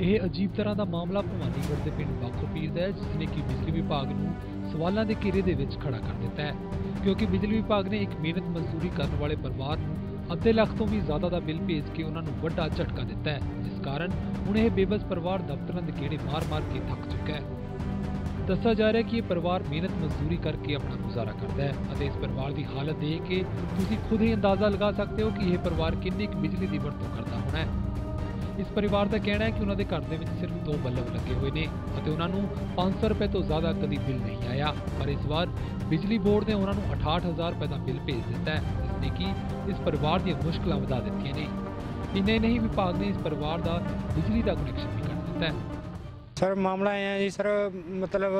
ਇਹ ਅਜੀਬ ਤਰ੍ਹਾਂ ਦਾ ਮਾਮਲਾ ਭਵਾਨੀਗੜ੍ਹ ਦੇ ਪਿੰਡ ਬਾਖੋਪੀਰ ਦਾ ਹੈ, ਜਿਸ ਨੇ ਕਿ ਬਿਜਲੀ ਵਿਭਾਗ ਨੂੰ ਸਵਾਲਾਂ ਦੇ ਘੇਰੇ ਦੇ ਵਿੱਚ ਖੜਾ ਕਰ ਦਿੱਤਾ ਹੈ। ਕਿਉਂਕਿ ਬਿਜਲੀ ਵਿਭਾਗ ਨੇ ਇੱਕ ਮਿਹਨਤ ਮਜ਼ਦੂਰੀ ਕਰਨ ਵਾਲੇ ਪਰਿਵਾਰ ਨੂੰ ਅੱਧੇ ਲੱਖ ਤੋਂ ਵੀ ਜ਼ਿਆਦਾ ਦਾ ਬਿੱਲ ਭੇਜ ਕੇ ਉਹਨਾਂ ਨੂੰ ਵੱਡਾ ਝਟਕਾ ਦਿੱਤਾ ਹੈ, ਜਿਸ ਕਾਰਨ ਹੁਣ ਇਹ ਬੇਬਸ ਪਰਿਵਾਰ ਦਫ਼ਤਰਾਂ ਦੇ ਗੇੜੇ ਮਾਰ-ਮਾਰ ਕੇ ਥੱਕ ਚੁੱਕਾ ਹੈ। ਦੱਸਿਆ ਜਾ ਰਿਹਾ ਹੈ ਕਿ ਇਹ ਪਰਿਵਾਰ ਮਿਹਨਤ ਮਜ਼ਦੂਰੀ ਕਰਕੇ ਆਪਣਾ ਗੁਜ਼ਾਰਾ ਕਰਦਾ ਹੈ ਅਤੇ ਇਸ ਪਰਿਵਾਰ ਦੀ ਹਾਲਤ ਦੇਖ ਕੇ ਤੁਸੀਂ ਖੁਦ ਹੀ ਅੰਦਾਜ਼ਾ ਲਗਾ ਸਕਦੇ ਹੋ ਕਿ ਇਹ ਪਰਿਵਾਰ ਕਿੰਨੀ ਕੁ ਬਿਜਲੀ ਦੀ ਵਰਤੋਂ ਕਰਦਾ ਹੋਣਾ ਹੈ। ਇਸ ਪਰਿਵਾਰ ਦਾ ਕਹਿਣਾ ਹੈ ਕਿ ਉਹਨਾਂ ਦੇ ਘਰ ਦੇ ਵਿੱਚ ਸਿਰਫ ਦੋ ਬੱਲਬ ਲੱਗੇ ਹੋਏ ਨੇ ਅਤੇ ਉਹਨਾਂ ਨੂੰ 500 ਰੁਪਏ ਤੋਂ ਜ਼ਿਆਦਾ ਕਦੀ ਬਿੱਲ ਨਹੀਂ ਆਇਆ। ਪਰ ਇਸ ਵਾਰ ਬਿਜਲੀ ਬੋਰਡ ਨੇ ਉਹਨਾਂ ਨੂੰ 68000 ਰੁਪਏ ਦਾ ਬਿੱਲ ਭੇਜ ਦਿੱਤਾ ਹੈ ਜਿਸ ਨੇ ਕਿ ਇਸ ਪਰਿਵਾਰ ਦੀਆਂ ਮੁਸ਼ਕਲਾਂ ਵਧਾ ਦਿੱਤੀਆਂ ਨੇ। ਇੰਨੇ ਨਹੀਂ, ਵਿਭਾਗ ਨੇ ਇਸ ਪਰਿਵਾਰ ਦਾ ਬਿਜਲੀ ਦਾ ਕਨੈਕਸ਼ਨ ਵੀ ਕੱਟ ਦਿੱਤਾ ਹੈ। ਸਰ, ਮਾਮਲਾ ਇਹ ਹੈ ਜੀ, ਸਰ, ਮਤਲਬ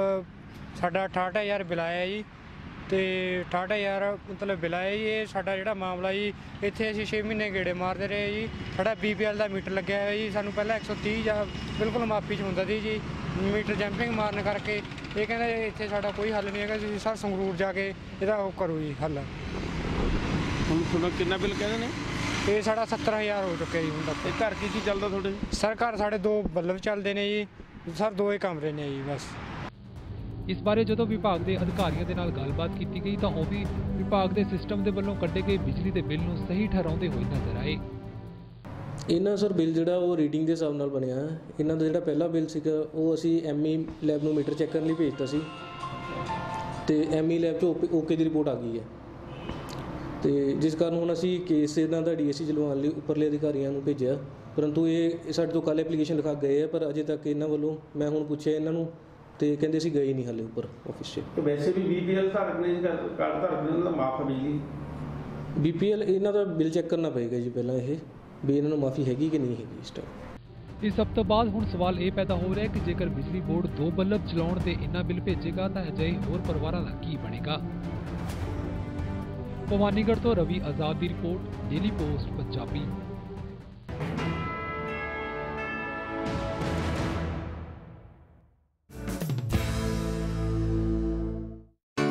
ਸਾਡਾ 68000 ਬਿੱਲ ਆਇਆ ਜੀ। ਤੇ 68000 ਮਤਲਬ ਬਿੱਲ ਆਇਆ ਜੀ ਇਹ ਸਾਡਾ ਜਿਹੜਾ ਮਾਮਲਾ ਜੀ ਇੱਥੇ ਅਸੀਂ 6 ਮਹੀਨੇ ਗੇੜੇ ਮਾਰਦੇ ਰਹੇ ਜੀ। ਸਾਡਾ ਬੀਪੀਐਲ ਦਾ ਮੀਟਰ ਲੱਗਿਆ ਹੋਇਆ ਜੀ ਸਾਨੂੰ ਪਹਿਲਾਂ 130 ਜਾਂ ਬਿਲਕੁਲ ਮਾਫੀ ਚ ਹੁੰਦਾ ਸੀ ਜੀ ਮੀਟਰ ਜੰਪਿੰਗ ਮਾਰਨ ਕਰਕੇ। ਇਹ ਕਹਿੰਦੇ ਇੱਥੇ ਸਾਡਾ ਕੋਈ ਹੱਲ ਨਹੀਂ ਹੈਗਾ ਤੁਸੀਂ ਸਰ ਸੰਗਰੂਰ ਜਾ ਕੇ ਇਹਦਾ ਉਹ ਕਰੋ ਜੀ ਹੱਲ। ਹੁਣ ਤੁਹਾਡਾ ਕਿੰਨਾ ਬਿੱਲ ਕਹਿੰਦੇ ਨੇ? ਇਹ ਸਾਡਾ 70000 ਹੋ ਚੁੱਕਿਆ ਜੀ ਹੁਣ ਤੱਕ। ਤੇ ਘਰ ਕੀ ਕੀ ਚੱਲਦਾ ਤੁਹਾਡੇ? ਸਰ ਘਰ ਸਾਡੇ ਦੋ ਬੱਲਬ ਚੱਲਦੇ ਨੇ ਜੀ ਸਰ ਦੋ ਹੀ ਕਮਰੇ ਨੇ ਜੀ ਬਸ। ਇਸ ਬਾਰੇ ਜਦੋਂ ਵਿਭਾਗ ਦੇ ਅਧਿਕਾਰੀਆਂ ਦੇ ਨਾਲ ਗੱਲਬਾਤ ਕੀਤੀ ਗਈ ਤਾਂ ਉਹ ਵੀ ਵਿਭਾਗ ਦੇ ਸਿਸਟਮ ਦੇ ਵੱਲੋਂ ਕੱਢੇ ਗਏ ਬਿਜਲੀ ਦੇ ਬਿੱਲ ਨੂੰ ਸਹੀ ਠਹਿਰਾਉਂਦੇ ਹੋਏ ਨਜ਼ਰ ਆਏ। ਇਹਨਾਂ ਸਰ ਬਿੱਲ ਜਿਹੜਾ ਉਹ ਰੀਡਿੰਗ ਦੇ ਹਿਸਾਬ ਨਾਲ ਬਣਿਆ ਹੈ। ਇਹਨਾਂ ਦਾ ਜਿਹੜਾ ਪਹਿਲਾ ਬਿੱਲ ਸੀਗਾ, ਉਹ ਅਸੀਂ ਐਮਈ ਲੈਬ ਨੂੰ ਮੀਟਰ ਚੈੱਕ ਕਰਨ ਲਈ ਭੇਜਤਾ ਸੀ। ਤੇ ਐਮਈ ਲੈਬ ਤੋਂ ਓਕੇ ਦੀ ਰਿਪੋਰਟ ਆ ਗਈ ਹੈ। ਤੇ ਜਿਸ ਕਾਰਨ ਹੁਣ ਅਸੀਂ ਕੇਸ ਇਹਨਾਂ ਦਾ ਡੀਐਸਸੀ ਚਲਵਾਉਣ ਲਈ ਉੱਪਰਲੇ ਅਧਿਕਾਰੀਆਂ ਨੂੰ ਭੇਜਿਆ। ਪਰੰਤੂ ਇਹ ਸਾਡੇ ਤੋਂ ਕੱਲ੍ਹ ਐਪਲੀਕੇਸ਼ਨ ਲਿਖਾ ਗਏ ਆ, ਪਰ ਅਜੇ ਤੱਕ ਇਹਨਾਂ ਵੱਲੋਂ ਮੈਂ ਹੁਣ ਪੁੱਛਿਆ ਇਹਨਾਂ ਨੂੰ ਤੇ ਕਹਿੰਦੇ ਸੀ ਗਏ ਨਹੀਂ ਹਾਲੇ ਉੱਪਰ ਆਫਿਸ 'ਚ। ਤੇ ਵੈਸੇ ਵੀ ਬੀਪੀਐਲ ਧਾਰਕ ਨੇ ਕਾਰਡ ਧਾਰਕ ਨੇ ਉਹਨਾਂ ਦਾ ਮਾਫ ਹੈ ਬਿਜਲੀ। ਬੀਪੀਐਲ ਇਹਨਾਂ ਦਾ ਬਿੱਲ ਚੈੱਕ ਕਰਨਾ ਪਏਗਾ ਜੀ ਪਹਿਲਾਂ ਇਹ ਵੀ ਇਹਨਾਂ ਨੂੰ ਮਾਫੀ ਹੈਗੀ ਕਿ ਨਹੀਂ ਹੈਗੀ ਇਸ ਟਾਈਮ ਇਸ ਸਭ ਤੋਂ ਬਾਅਦ ਹੁਣ ਸਵਾਲ ਇਹ ਪੈਦਾ ਹੋ ਰਿਹਾ ਹੈ ਕਿ ਜੇਕਰ ਬਿਜਲੀ ਬੋਰਡ ਦੋ ਬੱਲਬ ਚਲਾਉਣ ਤੇ ਇੰਨਾ ਬਿੱਲ ਭੇਜੇਗਾ ਤਾਂ ਅਜਿਹੇ ਹੋਰ ਪਰਿਵਾਰਾਂ ਦਾ ਕੀ ਬਣੇਗਾ? ਭਵਾਨੀਗੜ੍ਹ ਤੋਂ ਰਵੀ ਆਜ਼ਾਦ ਦੀ ਰਿਪੋਰਟ ਡੇਲੀ ਪੋਸਟ ਪੰਜਾਬੀ।